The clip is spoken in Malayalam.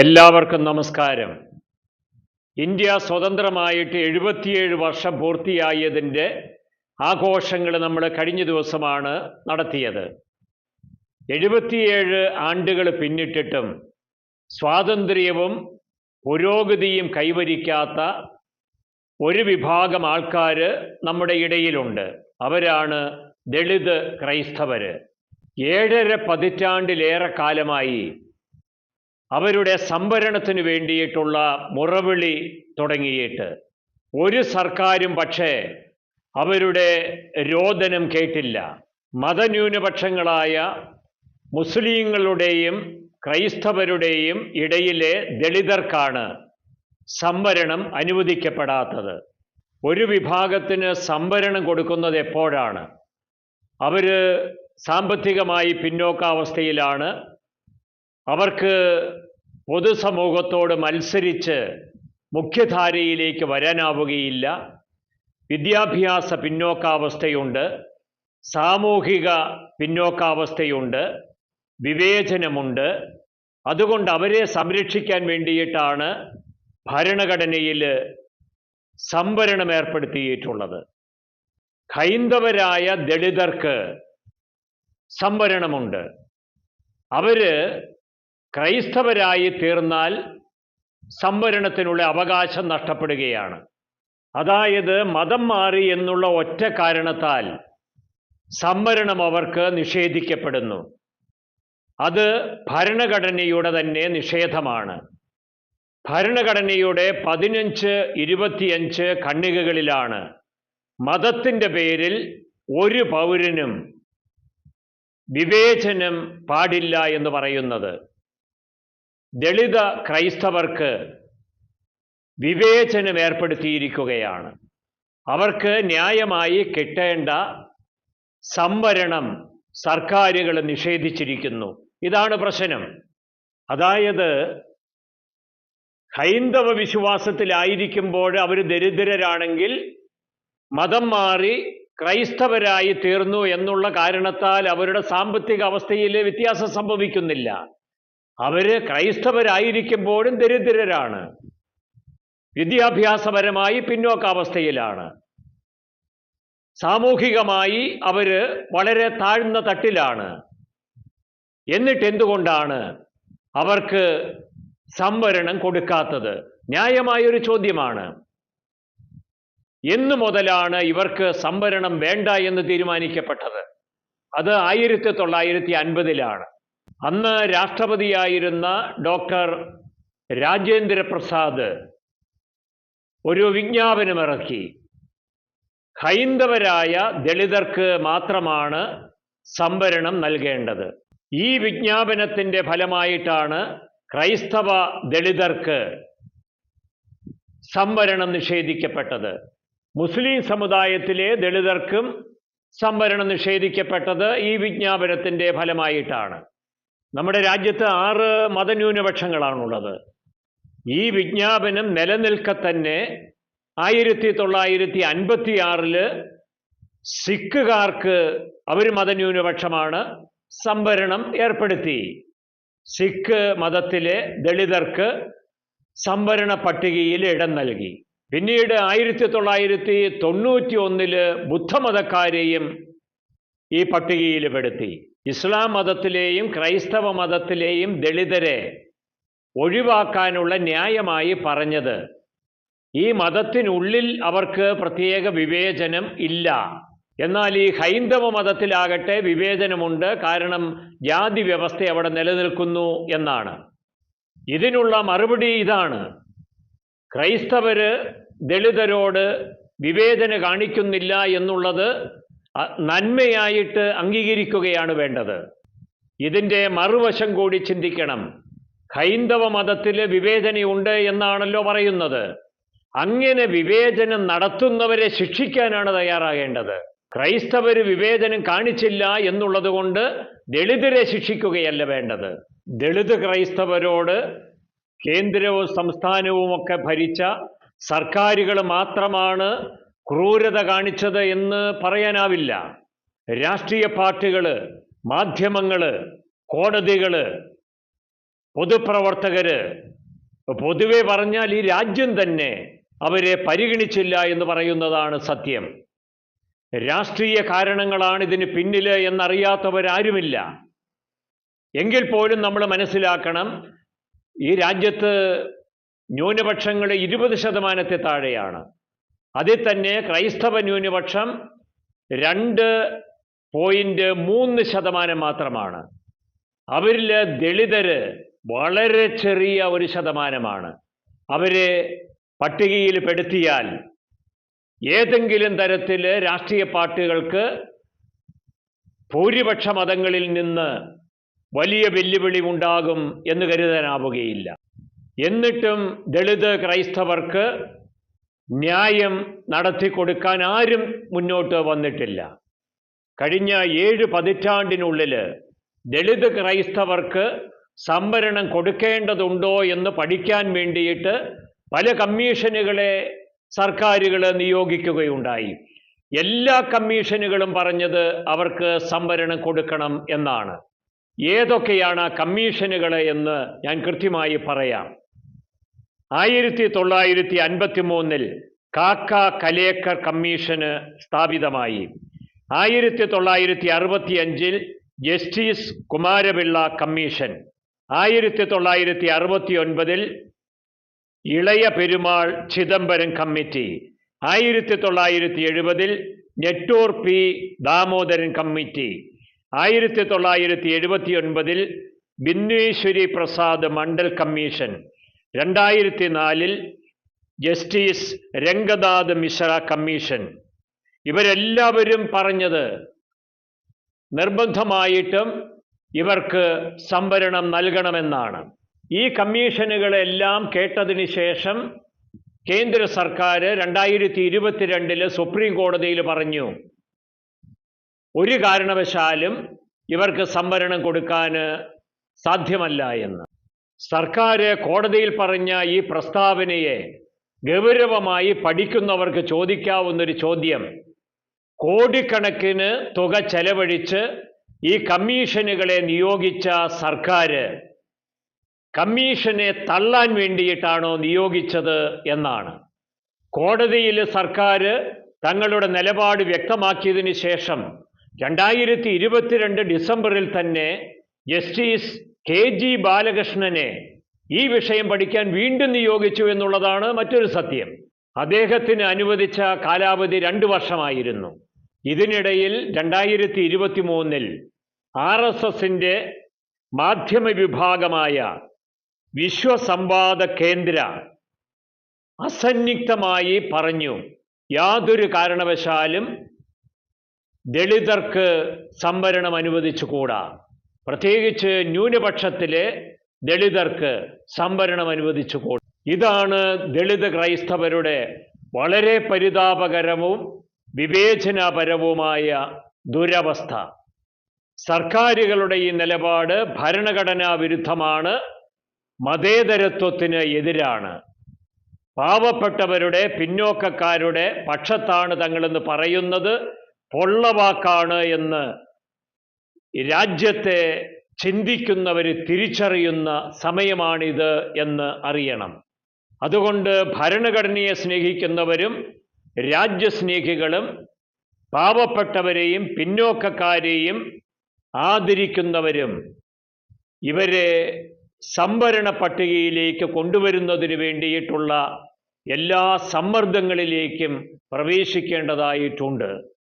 എല്ലാവർക്കും നമസ്കാരം. ഇന്ത്യ സ്വതന്ത്രമായിട്ട് എഴുപത്തിയേഴ് വർഷം പൂർത്തിയായതിന്റെ ആഘോഷങ്ങൾ നമ്മൾ കഴിഞ്ഞ ദിവസമാണ് നടത്തിയത്. എഴുപത്തിയേഴ് ആണ്ടുകൾ പിന്നിട്ടിട്ടും സ്വാതന്ത്ര്യവും പുരോഗതിയും കൈവരിക്കാത്ത ഒരു വിഭാഗം ആൾക്കാർ നമ്മുടെ ഇടയിലുണ്ട്. അവരാണ് ദളിത് ക്രൈസ്തവര് ഏഴര പതിറ്റാണ്ടിലേറെ കാലമായി അവരുടെ സംഭരണത്തിന് വേണ്ടിയിട്ടുള്ള മുറവിളി തുടങ്ങിയിട്ട്. ഒരു സർക്കാരും പക്ഷേ അവരുടെ രോദനം കേട്ടില്ല. മതന്യൂനപക്ഷങ്ങളായ മുസ്ലിങ്ങളുടെയും ക്രൈസ്തവരുടെയും ഇടയിലെ ദളിതർക്കാണ് സംവരണം അനുവദിക്കപ്പെടാത്തത്. ഒരു വിഭാഗത്തിന് സംവരണം കൊടുക്കുന്നത് എപ്പോഴാണ്? അവർ സാമ്പത്തികമായി പിന്നോക്കാവസ്ഥയിലാണ്. അവർക്ക് പൊതുസമൂഹത്തോട് മത്സരിച്ച് മുഖ്യധാരയിലേക്ക് വരാനാവുകയില്ല. വിദ്യാഭ്യാസ പിന്നോക്കാവസ്ഥയുണ്ട്. സാമൂഹിക പിന്നോക്കാവസ്ഥയുണ്ട്. വിവേചനമുണ്ട്. അതുകൊണ്ട് അവരെ സംരക്ഷിക്കാൻ വേണ്ടിയിട്ടാണ് ഭരണഘടനയിൽ സംവരണം ഏർപ്പെടുത്തിയിട്ടുള്ളത്. ഹൈന്ദവരായ ദളിതർക്ക് സംവരണമുണ്ട്. അവർ ക്രൈസ്തവരായി തീർന്നാൽ സംവരണത്തിനുള്ള അവകാശം നഷ്ടപ്പെടുകയാണ്. അതായത് മതം മാറി എന്നുള്ള ഒറ്റ കാരണത്താൽ സംവരണം അവർക്ക് നിഷേധിക്കപ്പെടുന്നു. അത് ഭരണഘടനയുടെ തന്നെ നിഷേധമാണ്. ഭരണഘടനയുടെ പതിനഞ്ച് ഇരുപത്തിയഞ്ച് കണ്ണികകളിലാണ് മതത്തിന്റെ പേരിൽ ഒരു പൗരനും വിവേചനം പാടില്ല എന്ന് പറയുന്നത്. ദളിത ക്രൈസ്തവർക്ക് വിവേചനം ഏർപ്പെടുത്തിയിരിക്കുകയാണ്. അവർക്ക് ന്യായമായി കിട്ടേണ്ട സംവരണം സർക്കാരുകൾ നിഷേധിച്ചിരിക്കുന്നു. ഇതാണ് പ്രശ്നം. അതായത് ഹൈന്ദവ വിശ്വാസത്തിലായിരിക്കുമ്പോൾ അവർ ദരിദ്രരാണെങ്കിൽ മതം മാറി ക്രൈസ്തവരായി തീർന്നു എന്നുള്ള കാരണത്താൽ അവരുടെ സാമ്പത്തിക അവസ്ഥയിൽ വ്യത്യാസം സംഭവിക്കുന്നില്ല. അവർ ക്രൈസ്തവരായിരിക്കുമ്പോഴും ദരിദ്രരാണ്. വിദ്യാഭ്യാസപരമായി പിന്നോക്കാവസ്ഥയിലാണ്. സാമൂഹികമായി അവർ വളരെ താഴ്ന്ന തട്ടിലാണ്. എന്നിട്ട് എന്തുകൊണ്ടാണ് അവർക്ക് സംവരണം കൊടുക്കാത്തത്? ന്യായമായൊരു ചോദ്യമാണ്. എന്നു മുതലാണ് ഇവർക്ക് സംവരണം വേണ്ട എന്ന് തീരുമാനിക്കപ്പെട്ടത്. അത് ആയിരത്തി തൊള്ളായിരത്തി അൻപതിലാണ്. അന്ന് രാഷ്ട്രപതിയായിരുന്ന ഡോക്ടർ രാജേന്ദ്ര പ്രസാദ് ഒരു വിജ്ഞാപനമിറക്കി. ഹൈന്ദവരായ ദളിതർക്ക് മാത്രമാണ് സംവരണം നൽകേണ്ടത്. ഈ വിജ്ഞാപനത്തിന്റെ ഫലമായിട്ടാണ് ക്രൈസ്തവ ദളിതർക്ക് സംവരണം നിഷേധിക്കപ്പെട്ടത്. മുസ്ലിം സമുദായത്തിലെ ദളിതർക്കും സംവരണം നിഷേധിക്കപ്പെട്ടത് ഈ വിജ്ഞാപനത്തിന്റെ ഫലമായിട്ടാണ്. നമ്മുടെ രാജ്യത്ത് ആറ് മതന്യൂനപക്ഷങ്ങളാണുള്ളത്. ഈ വിജ്ഞാപനം നിലനിൽക്ക തന്നെ ആയിരത്തി തൊള്ളായിരത്തി അൻപത്തി ആറിൽ സിഖുകാർക്ക് അവർ മതന്യൂനപക്ഷമാണ് സംവരണം ഏർപ്പെടുത്തി. സിഖ് മതത്തിലെ ദളിതർക്ക് സംവരണ പട്ടികയിൽ ഇടം നൽകി. പിന്നീട് ആയിരത്തി തൊള്ളായിരത്തി തൊണ്ണൂറ്റി ഒന്നിൽ ബുദ്ധമതക്കാരെയും ഈ പട്ടികയിൽ പെടുത്തി. ഇസ്ലാം മതത്തിലെയും ക്രൈസ്തവ മതത്തിലെയും ദളിതരെ ഒഴിവാക്കാനുള്ള ന്യായമായി പറഞ്ഞത്. ഈ മതത്തിനുള്ളിൽ അവർക്ക് പ്രത്യേക വിവേചനം ഇല്ല. എന്നാൽ ഈ ഹൈന്ദവ മതത്തിലാകട്ടെ വിവേചനമുണ്ട്. കാരണം ജാതി വ്യവസ്ഥ അവിടെ നിലനിൽക്കുന്നു എന്നാണ്. ഇതിനുള്ള മറുപടി ഇതാണ്. ക്രൈസ്തവര് ദളിതരോട് വിവേചന കാണിക്കുന്നില്ല എന്നുള്ളത് നന്മയായിട്ട് അംഗീകരിക്കുകയാണ് വേണ്ടത്. ഇതിന്റെ മറുവശം കൂടി ചിന്തിക്കണം. ഹൈന്ദവ മതത്തിൽ വിവേചനയുണ്ട് എന്നാണല്ലോ പറയുന്നത്. അങ്ങനെ വിവേചനം നടത്തുന്നവരെ ശിക്ഷിക്കാനാണ് തയ്യാറാകേണ്ടത്. ക്രൈസ്തവർ വിവേചനം കാണിച്ചില്ല എന്നുള്ളത് കൊണ്ട് ദളിതരെ ശിക്ഷിക്കുകയല്ല വേണ്ടത്. ദളിത് ക്രൈസ്തവരോട് കേന്ദ്രവും സംസ്ഥാനവും ഒക്കെ ഭരിച്ച സർക്കാരുകൾ മാത്രമാണ് ക്രൂരത കാണിച്ചത് എന്ന് പറയാനാവില്ല. രാഷ്ട്രീയ പാർട്ടികൾ മാധ്യമങ്ങൾ കോടതികൾ പൊതുപ്രവർത്തകർ പൊതുവെ പറഞ്ഞാൽ ഈ രാജ്യം തന്നെ അവരെ പരിഗണിച്ചില്ല എന്ന് പറയുന്നതാണ് സത്യം. രാഷ്ട്രീയ കാരണങ്ങളാണ് ഇതിന് പിന്നിൽ എന്നറിയാത്തവരാരുമില്ല. എങ്കിൽ പോലും നമ്മൾ മനസ്സിലാക്കണം ഈ രാജ്യത്ത് ന്യൂനപക്ഷങ്ങൾ ഇരുപത് ശതമാനത്തെ താഴെയാണ്. അതിൽ തന്നെ ക്രൈസ്തവ ന്യൂനപക്ഷം രണ്ട് പോയിന്റ് മൂന്ന് ശതമാനം മാത്രമാണ്. അവരിൽ ദളിതര് വളരെ ചെറിയ ഒരു ശതമാനമാണ്. അവരെ പട്ടികയിൽ പെടുത്തിയാൽ ഏതെങ്കിലും തരത്തിൽ രാഷ്ട്രീയ പാർട്ടികൾക്ക് ഭൂരിപക്ഷ മതങ്ങളിൽ നിന്ന് വലിയ വെല്ലുവിളി ഉണ്ടാകും എന്ന് കരുതാനാവുകയില്ല. എന്നിട്ടും ദളിത് ക്രൈസ്തവർക്ക് ന്യായം നടത്തി കൊടുക്കാൻ ആരും മുന്നോട്ട് വന്നിട്ടില്ല. കഴിഞ്ഞ ഏഴ് പതിറ്റാണ്ടിനുള്ളിൽ ദളിത് ക്രൈസ്തവർക്ക് സംവരണം കൊടുക്കേണ്ടതുണ്ടോ എന്ന് പഠിക്കാൻ വേണ്ടിയിട്ട് പല കമ്മീഷനുകളെ സർക്കാരുകൾ നിയോഗിക്കുകയുണ്ടായി. എല്ലാ കമ്മീഷനുകളും പറഞ്ഞത് അവർക്ക് സംവരണം കൊടുക്കണം എന്നാണ്. ഏതൊക്കെയാണ് ആ കമ്മീഷനുകൾ എന്ന് ഞാൻ കൃത്യമായി പറയാം. ആയിരത്തി തൊള്ളായിരത്തി അൻപത്തി മൂന്നിൽ കാക്ക കലേക്കർ കമ്മീഷന് സ്ഥാപിതമായി. ആയിരത്തി തൊള്ളായിരത്തി അറുപത്തി അഞ്ചിൽ ജസ്റ്റിസ് കുമാരപിള്ള കമ്മീഷൻ. ആയിരത്തി തൊള്ളായിരത്തി അറുപത്തി ഒൻപതിൽ ഇളയ പെരുമാൾ ചിദംബരം കമ്മിറ്റി. ആയിരത്തി തൊള്ളായിരത്തി എഴുപതിൽ നെറ്റൂർ പി ദാമോദരൻ കമ്മിറ്റി. ആയിരത്തി തൊള്ളായിരത്തി എഴുപത്തി ഒൻപതിൽ ബിന്വേശ്വരി പ്രസാദ് മണ്ഡൽ കമ്മീഷൻ. രണ്ടായിരത്തി നാലിൽ ജസ്റ്റിസ് രംഗനാഥ് മിശ്ര കമ്മീഷൻ. ഇവരെല്ലാവരും പറഞ്ഞത് നിർബന്ധമായിട്ടും ഇവർക്ക് സംവരണം നൽകണമെന്നാണ്. ഈ കമ്മീഷനുകളെല്ലാം കേട്ടതിന് ശേഷം കേന്ദ്ര സർക്കാർ രണ്ടായിരത്തി ഇരുപത്തിരണ്ടിൽ സുപ്രീം കോടതിയിൽ പറഞ്ഞു ഒരു കാരണവശാലും ഇവർക്ക് സംവരണം കൊടുക്കാൻ സാധ്യമല്ല എന്ന്. സർക്കാർ കോടതിയിൽ പറഞ്ഞ ഈ പ്രസ്താവനയെ ഗൗരവമായി പഠിക്കുന്നവർക്ക് ചോദിക്കാവുന്നൊരു ചോദ്യം. കോടിക്കണക്കിന് തുക ചെലവഴിച്ച് ഈ കമ്മീഷനുകളെ നിയോഗിച്ച സർക്കാർ കമ്മീഷനെ തള്ളാൻ വേണ്ടിയിട്ടാണോ നിയോഗിച്ചത് എന്നാണ്. കോടതിയിൽ സർക്കാർ തങ്ങളുടെ നിലപാട് വ്യക്തമാക്കിയതിന് ശേഷം രണ്ടായിരത്തി ഇരുപത്തിരണ്ട് ഡിസംബറിൽ തന്നെ ജസ്റ്റിസ് കെ ജി ബാലകൃഷ്ണനെ ഈ വിഷയം പഠിക്കാൻ വീണ്ടും നിയോഗിച്ചു എന്നുള്ളതാണ് മറ്റൊരു സത്യം. അദ്ദേഹത്തിന് അനുവദിച്ച കാലാവധി രണ്ട് വർഷമായിരുന്നു. ഇതിനിടയിൽ രണ്ടായിരത്തി ഇരുപത്തി മൂന്നിൽ ആർ എസ് എസിന്റെ മാധ്യമ വിഭാഗമായ വിശ്വസംവാദ കേന്ദ്ര അസന്നിഗ്ധമായി പറഞ്ഞു യാതൊരു കാരണവശാലും ദളിതർക്ക് സംവരണം അനുവദിച്ചുകൂടാ. പ്രത്യേകിച്ച് ന്യൂനപക്ഷത്തിലെ ദളിതർക്ക് സംവരണം അനുവദിച്ചു കൊടു ഇതാണ് ദളിത് ക്രൈസ്തവരുടെ വളരെ പരിതാപകരവും വിവേചനപരവുമായ ദുരവസ്ഥ. സർക്കാരുകളുടെ ഈ നിലപാട് ഭരണഘടനാ വിരുദ്ധമാണ് മതേതരത്വത്തിന് എതിരാണ്. പാവപ്പെട്ടവരുടെ പിന്നോക്കക്കാരുടെ പക്ഷത്താണ് തങ്ങളെന്ന് പറയുന്നത് പൊള്ളവാക്കാണ് എന്ന് രാജ്യത്തെ ചിന്തിക്കുന്നവർ തിരിച്ചറിയുന്ന സമയമാണിത് എന്ന് അറിയണം. അതുകൊണ്ട് ഭരണഘടനയെ സ്നേഹിക്കുന്നവരും രാജ്യസ്നേഹികളും പാവപ്പെട്ടവരെയും പിന്നോക്കക്കാരെയും ആദരിക്കുന്നവരും ഇവരെ സംവരണ പട്ടികയിലേക്ക് കൊണ്ടുവരുന്നതിന് വേണ്ടിയിട്ടുള്ള എല്ലാ സമ്മർദ്ദങ്ങളിലേക്കും പ്രവേശിക്കേണ്ടതായിട്ടുണ്ട്.